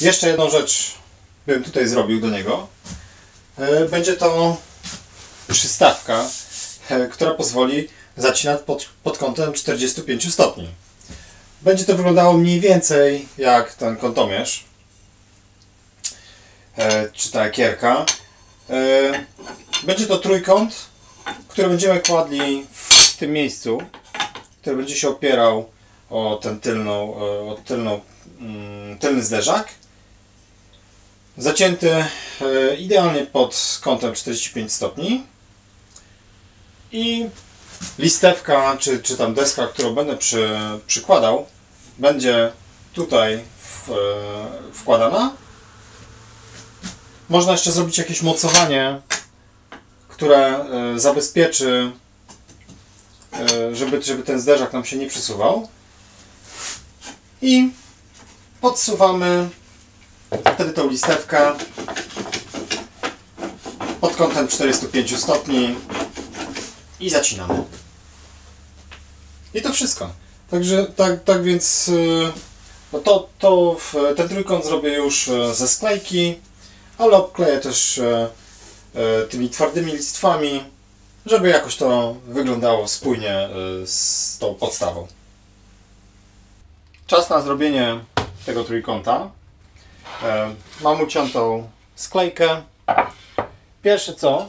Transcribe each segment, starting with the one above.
Jeszcze jedną rzecz bym tutaj zrobił do niego. E, Będzie to przystawka, e, która pozwoli zacinać pod, pod kątem 45 stopni. Będzie to wyglądało mniej więcej jak ten kątomierz, e, czy ta ekierka. E, Będzie to trójkąt, który będziemy kładli w tym miejscu, który będzie się opierał o ten tylną, o tylną, mm, tylny zderzak. Zacięty e, idealnie pod kątem 45 stopni. I listewka, czy, czy tam deska, którą będę przy, przykładał, będzie tutaj w, e, wkładana. Można jeszcze zrobić jakieś mocowanie, które e, zabezpieczy, żeby, żeby ten zderzak nam się nie przesuwał. I podsuwamy wtedy tą listewkę pod kątem 45 stopni i zacinamy. I to wszystko. Także tak, tak więc yy, no to, to ten trójkąt zrobię już e, ze sklejki, ale obkleję też e, tymi twardymi listwami, żeby jakoś to wyglądało spójnie z tą podstawą. Czas na zrobienie tego trójkąta. E, Mam uciętą sklejkę. Pierwsze co,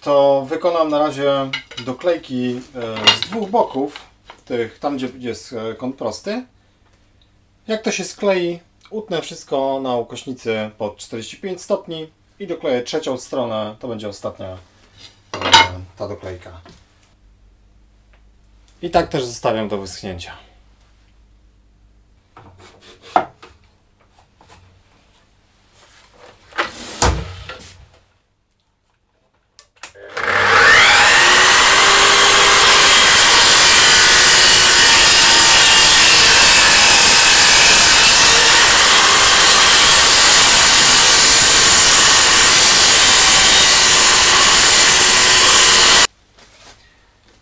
to wykonam na razie doklejki e, z dwóch boków, tych, tam gdzie jest e, kąt prosty. Jak to się sklei, utnę wszystko na ukośnicy pod 45 stopni i dokleję trzecią stronę, to będzie ostatnia ta doklejka. I tak też zostawiam do wyschnięcia.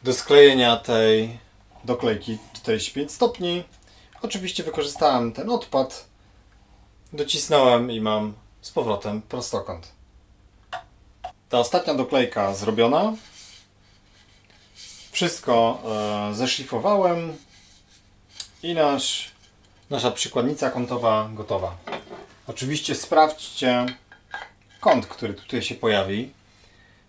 Do sklejenia tej doklejki 45 stopni oczywiście wykorzystałem ten odpad, docisnąłem i mam z powrotem prostokąt. Ta ostatnia doklejka zrobiona. Wszystko e, zeszlifowałem i nasz, nasza przykładnica kątowa gotowa. Oczywiście sprawdźcie kąt, który tutaj się pojawi,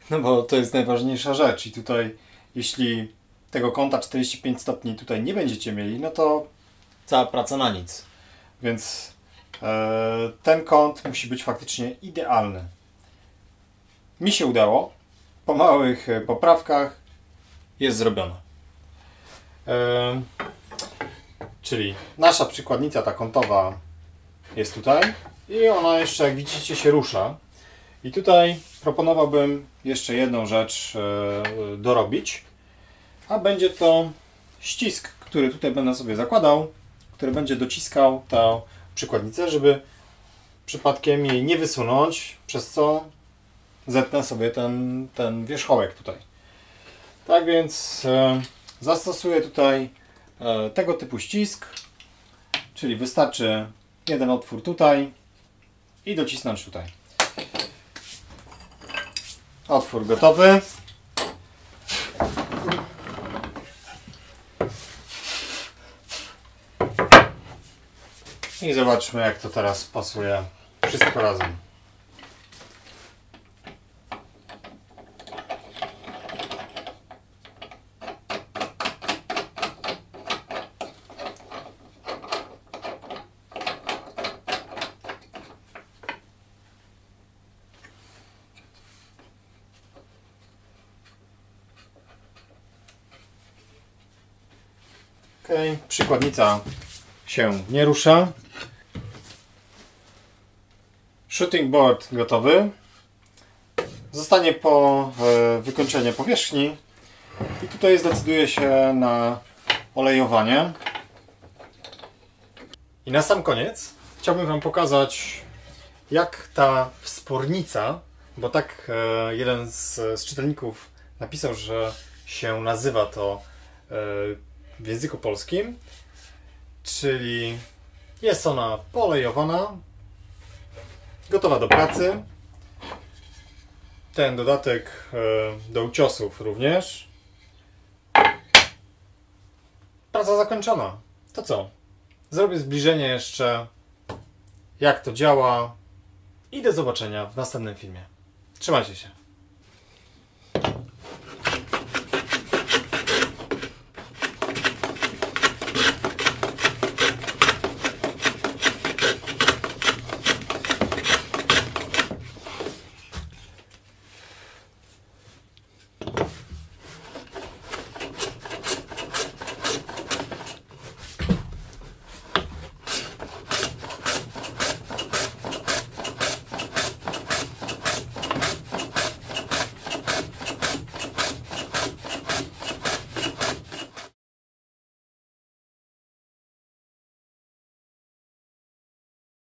no bo to jest najważniejsza rzecz i tutaj jeśli tego kąta 45 stopni tutaj nie będziecie mieli, no to cała praca na nic. Więc e, ten kąt musi być faktycznie idealny. Mi się udało. Po małych e, poprawkach jest zrobione. E, czyli nasza przykładnica ta kątowa jest tutaj i ona jeszcze jak widzicie się rusza. I tutaj proponowałbym jeszcze jedną rzecz e, dorobić, a będzie to ścisk, który tutaj będę sobie zakładał, który będzie dociskał tę przykładnicę, żeby przypadkiem jej nie wysunąć, przez co zetnę sobie ten, ten wierzchołek tutaj. Tak więc e, zastosuję tutaj e, tego typu ścisk, czyli wystarczy jeden otwór tutaj i docisnąć tutaj. Otwór gotowy. I zobaczmy jak to teraz pasuje wszystko razem. Ok, przykładnica się nie rusza. Shooting board gotowy. Zostanie po e, wykończeniu powierzchni. I tutaj zdecyduję się na olejowanie. I na sam koniec chciałbym Wam pokazać, jak ta wspornica, bo tak e, jeden z, z czytelników napisał, że się nazywa to e, w języku polskim, czyli Jest ona polejowana, gotowa do pracy. Ten dodatek e, do uciosów również. Praca zakończona. To co? Zrobię zbliżenie jeszcze, jak to działa i do zobaczenia w następnym filmie. Trzymajcie się.